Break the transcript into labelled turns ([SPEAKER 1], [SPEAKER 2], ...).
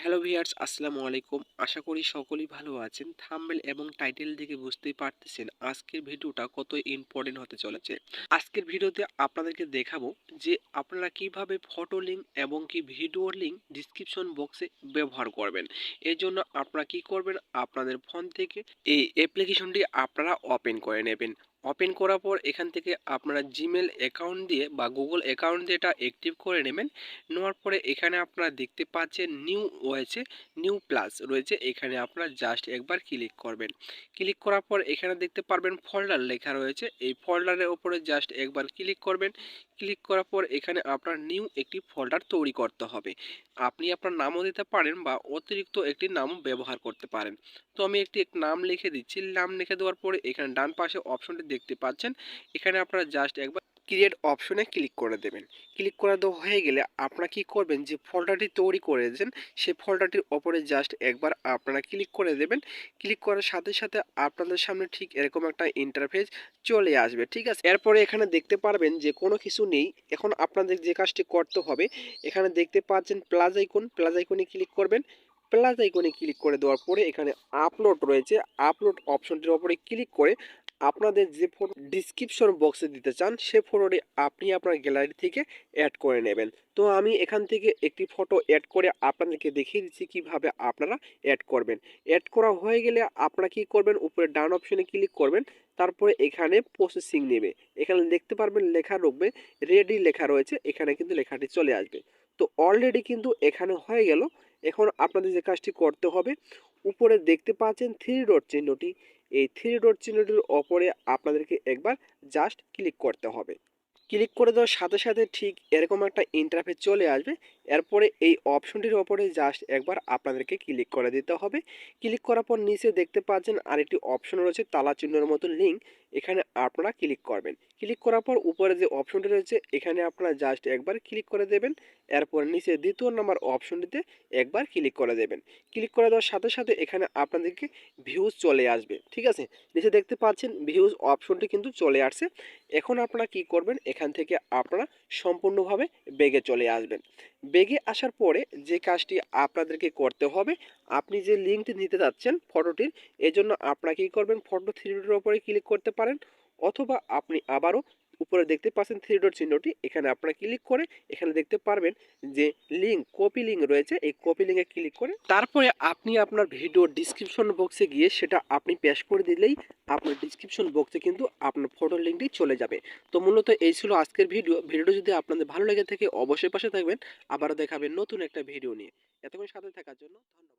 [SPEAKER 1] Hello viewers আসসালামু আলাইকুম। আশা করি সকলেই ভালো আছেন। থাম্বেল এবং টাইটেল দেখে বুঝতেই পারতেছেন আজকের ভিডিওটা কত ইম্পর্টেন্ট হতে চলেছে। আজকের ভিডিওতে আপনাদেরকে দেখাবো যে আপনারা কীভাবে ফটো লিঙ্ক এবং কি ভিডিও লিঙ্ক ডিসক্রিপশন বক্সে ব্যবহার করবেন। এর জন্য আপনারা কি করবেন? আপনাদের ফোন থেকে এই অ্যাপ্লিকেশনটি আপনারা ওপেন করে নেবেন। ওপেন করার পর এখান থেকে আপনারা জিমেল অ্যাকাউন্ট দিয়ে বা গুগল অ্যাকাউন্ট দিয়ে এটা অ্যাক্টিভ করে নেবেন। নেওয়ার পরে এখানে আপনারা দেখতে পাচ্ছেন নিউ রয়েছে নিউ প্লাস রয়েছে। এখানে আপনারা জাস্ট একবার ক্লিক করবেন। ক্লিক করার পর এখানে দেখতে পারবেন ফোল্ডার লেখা রয়েছে। এই ফোল্ডারের ওপরে জাস্ট একবার ক্লিক করবেন। ক্লিক করার পর এখানে আপনার নিউ একটি ফোল্ডার তৈরি করতে হবে। আপনি আপনার নামও দিতে পারেন বা অতিরিক্ত একটি নামও ব্যবহার করতে পারেন। তো আমি একটি নাম লিখে দিচ্ছি। নাম লিখে দেওয়ার পরে এখানে ডান পাশে অপশনটি দেখতে পাচ্ছেন। এখানে আপনারা জাস্ট একবার ক্রিয়েট অপশনে ক্লিক করে দেবেন। ক্লিক করে দেওয়া হয়ে গেলে আপনারা কি করবেন? যে ফোল্ডারটি তৈরি করেছেন, সেই ফোল্ডারটির ওপরে জাস্ট একবার আপনারা ক্লিক করে দেবেন। ক্লিক করার সাথে সাথে আপনাদের সামনে ঠিক এরকম একটা ইন্টারফেস চলে আসবে, ঠিক আছে? এরপরে এখানে দেখতে পারবেন যে কোনো কিছু নেই। এখন আপনাদের যে কাজটি করতে হবে, এখানে দেখতে পাচ্ছেন প্লাস আইকন প্লাস আইকনে ক্লিক করবেন। প্লাস আইকনে ক্লিক করে দেওয়ার পরে এখানে আপলোড রয়েছে। আপলোড অপশনটির ওপরে ক্লিক করে আপনাদের যে ফটো ডিসক্রিপশন বক্সে দিতে চান, সে ফটোটি আপনি আপনার গ্যালারি থেকে অ্যাড করে নেবেন। তো আমি এখান থেকে একটি ফটো অ্যাড করে আপনাদেরকে দেখিয়ে দিচ্ছি কীভাবে আপনারা অ্যাড করবেন। অ্যাড করা হয়ে গেলে আপনারা কি করবেন? উপরে ডান অপশনে ক্লিক করবেন, তারপরে এখানে প্রসেসিং নেবে। এখানে দেখতে পারবেন লেখা রুখবে রেডি লেখা রয়েছে, এখানে কিন্তু লেখাটি চলে আসবে। তো অলরেডি কিন্তু এখানে হয়ে গেল। এখন আপনাদের যে কাজটি করতে হবে উপরে দেখতে পাচ্ছেন থ্রি ডট চিহ্নটি। এই থ্রি ডট চিহ্নটির ওপরে আপনাদেরকে একবার জাস্ট ক্লিক করতে হবে। ক্লিক করে দেওয়ার সাথে সাথে ঠিক এরকম একটা ইন্টারফেস চলে আসবে। এরপরে এই অপশনটির ওপরে জাস্ট একবার আপনাদেরকে ক্লিক করে দিতে হবে। ক্লিক করার পর নিচে দেখতে পাচ্ছেন আরেকটি অপশন রয়েছে, তালা চিহ্নের মতো লিঙ্ক এখানে আপনারা ক্লিক করবেন। ক্লিক করার পর উপরে যে অপশনটি রয়েছে, এখানে আপনারা জাস্ট একবার ক্লিক করে দেবেন। এরপর নিচে দ্বিতীয় নম্বর অপশনটিতে একবার ক্লিক করে দেবেন। ক্লিক করে দেওয়ার সাথে সাথে এখানে আপনাদেরকে ভিউজ চলে আসবে, ঠিক আছে? নিচে দেখতে পাচ্ছেন ভিউজ অপশনটি কিন্তু চলে আসছে। এখন আপনারা কি করবেন? এখান থেকে আপনারা সম্পূর্ণভাবে বেগে চলে আসবেন। বেগে আসার পরে যে কাজটি আপনাদেরকে করতে হবে, আপনি যে লিঙ্কটি নিতে যাচ্ছেন ফটোটির এজন্য আপনারা কী করবেন? ফটো থ্রিডির ওপরে ক্লিক করতে পারেন অথবা আপনি আবারও উপরে দেখতে পাচ্ছেন থ্রি ডট চিহ্নটি, এখানে আপনারা ক্লিক করে এখানে দেখতে পারবেন যে লিঙ্ক কপি লিঙ্ক রয়েছে। এই কপি লিঙ্কে ক্লিক করে তারপরে আপনি আপনার ভিডিও ডিসক্রিপশন বক্সে গিয়ে সেটা আপনি পেশ করে দিলেই আপনার ডিসক্রিপশন বক্সে কিন্তু আপনার ফটো লিঙ্কটি চলে যাবে। তো মূলত এই ছিল আজকের ভিডিও ভিডিওটি যদি আপনাদের ভালো লেগে থাকে, অবশ্যই পাশে থাকবেন। আবারও দেখাবেন নতুন একটা ভিডিও নিয়ে। এতক্ষণ সাথে থাকার জন্য ধন্যবাদ।